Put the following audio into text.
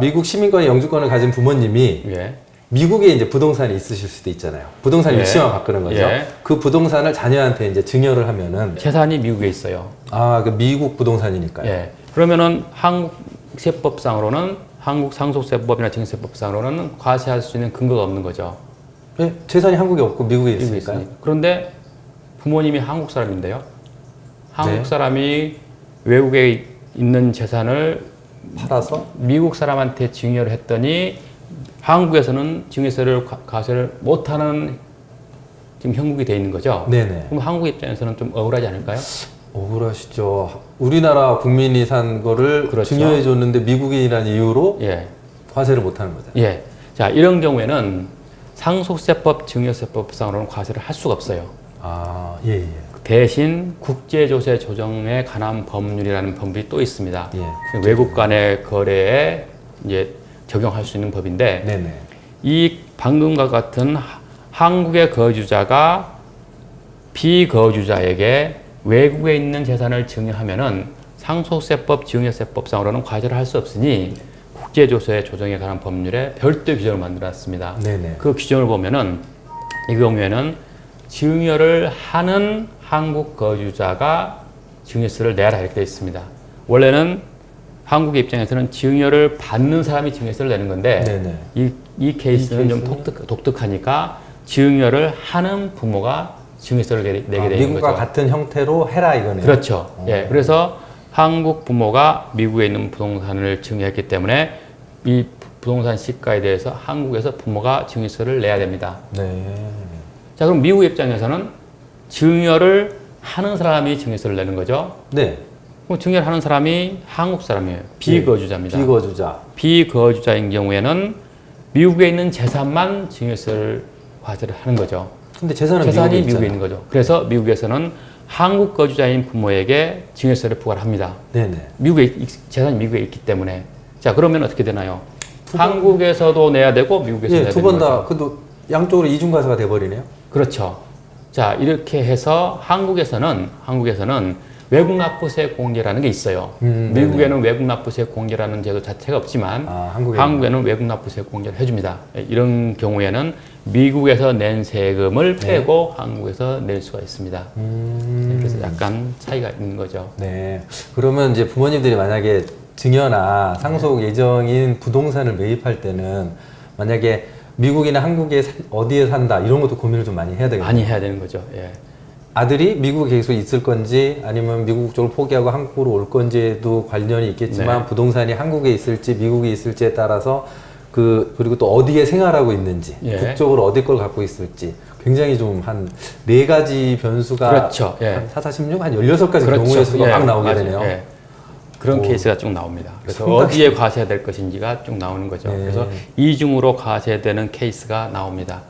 미국 시민권의 영주권을 가진 부모님이 예. 미국에 이제 부동산이 있으실 수도 있잖아요. 부동산 예. 위치만 바꾸는 거죠. 예. 그 부동산을 자녀한테 이제 증여를 하면은 재산이 미국에 있어요. 아, 그 미국 부동산이니까요. 예. 그러면은 한국 세법상으로는 한국 상속세법이나 증세법상으로는 과세할 수 있는 근거가 없는 거죠. 예, 재산이 한국에 없고 미국에 미국에 있으니까요. 있으니까. 그런데 부모님이 한국 사람인데요. 한국 네. 사람이 외국에 있는 재산을 팔아서 미국 사람한테 증여를 했더니 한국에서는 증여세를 가- 과세를 못하는 지금 형국이 돼 있는 거죠. 네네. 그럼 한국 입장에서는 좀 억울하지 않을까요? 억울하시죠. 우리나라 국민이 산 거를 그렇죠. 증여해 줬는데 미국인이라는 이유로 예. 과세를 못 하는 거잖아요. 예. 자, 이런 경우에는 상속세법, 증여세법상으로는 과세를 할 수가 없어요. 아, 예, 예. 대신 국제조세 조정에 관한 법률이라는 법이 또 있습니다. 예. 외국 간의 거래에 이제 적용할 수 있는 법인데 네네. 이 방금과 같은 하- 한국의 거주자가 비거주자에게 외국에 있는 재산을 증여하면은 상속세법, 증여세법상으로는 과세를 할 수 없으니 국제조세 조정에 관한 법률에 별도 규정을 만들었습니다. 네네. 그 규정을 보면은 이 경우에는 증여를 하는 한국 거주자가 증여세를 내라 이렇게 되어 있습니다. 원래는 한국의 입장에서는 증여를 받는 사람이 증여세를 내는 건데 네네. 이, 이 케이스는 이 좀? 독특, 독특하니까 증여를 하는 부모가 증여세를 내, 내게 아, 되는 미국과 거죠. 같은 형태로 해라 이거네요. 그렇죠. 어. 예, 그래서 한국 부모가 미국에 있는 부동산을 증여했기 때문에 이 부동산 시가에 대해서 한국에서 부모가 증여세를 내야 됩니다. 네. 자, 그럼 미국 입장에서는 증여를 하는 사람이 증여세를 내는 거죠. 네. 그럼 증여를 하는 사람이 한국 사람이에요. 비거주자입니다. 비거주자. 비거주자인 경우에는 미국에 있는 재산만 증여세를 과세를 하는 거죠. 근데 재산은 재산이 미국에, 미국에. 있는 거죠. 그래서 미국에서는 한국 거주자인 부모에게 증여세를 부과합니다. 네네. 미국에 있- 재산이 미국에 있기 때문에 자 그러면 어떻게 되나요? 한국에서도 내야 되고 미국에서 예, 내야 두 되는 번 거죠. 다 그도 양쪽으로 이중 과세가 돼 버리네요. 그렇죠. 자 이렇게 해서 한국에서는 한국에서는 외국 납부세 공제라는 게 있어요. 음, 미국에는 외국 납부세 공제라는 제도 자체가 없지만 아, 한국에 한국에는 외국 납부세 공제를 해줍니다. 예, 이런 경우에는 미국에서 낸 세금을 빼고 한국에서 낼 수가 있습니다. 네. 음. 그래서 약간 차이가 있는 거죠. 네. 그러면 이제 부모님들이 만약에 증여나 상속 예정인 부동산을 매입할 때는 만약에 미국이나 한국에 사- 어디에 산다 이런 것도 고민을 좀 많이 해야 되겠네요. 많이 해야 되는 거죠. 예. 아들이 미국에 계속 있을 건지 아니면 미국 쪽을 포기하고 한국으로 올 건지에도 관련이 있겠지만 네. 부동산이 한국에 있을지 미국에 있을지에 따라서 그 그리고 또 어디에 생활하고 있는지 예. 국적으로 어디 걸 갖고 있을지 굉장히 좀 한 네 가지 변수가 그렇죠. 예. 한 4, 46, 한 16가지 경우의 수가 예, 막 나오게 맞아요. 되네요. 예. 그런 오. 케이스가 쭉 나옵니다. 그래서 상당히- 어디에 과세될 것인지가 쭉 나오는 거죠. 예. 그래서 이중으로 과세되는 케이스가 나옵니다.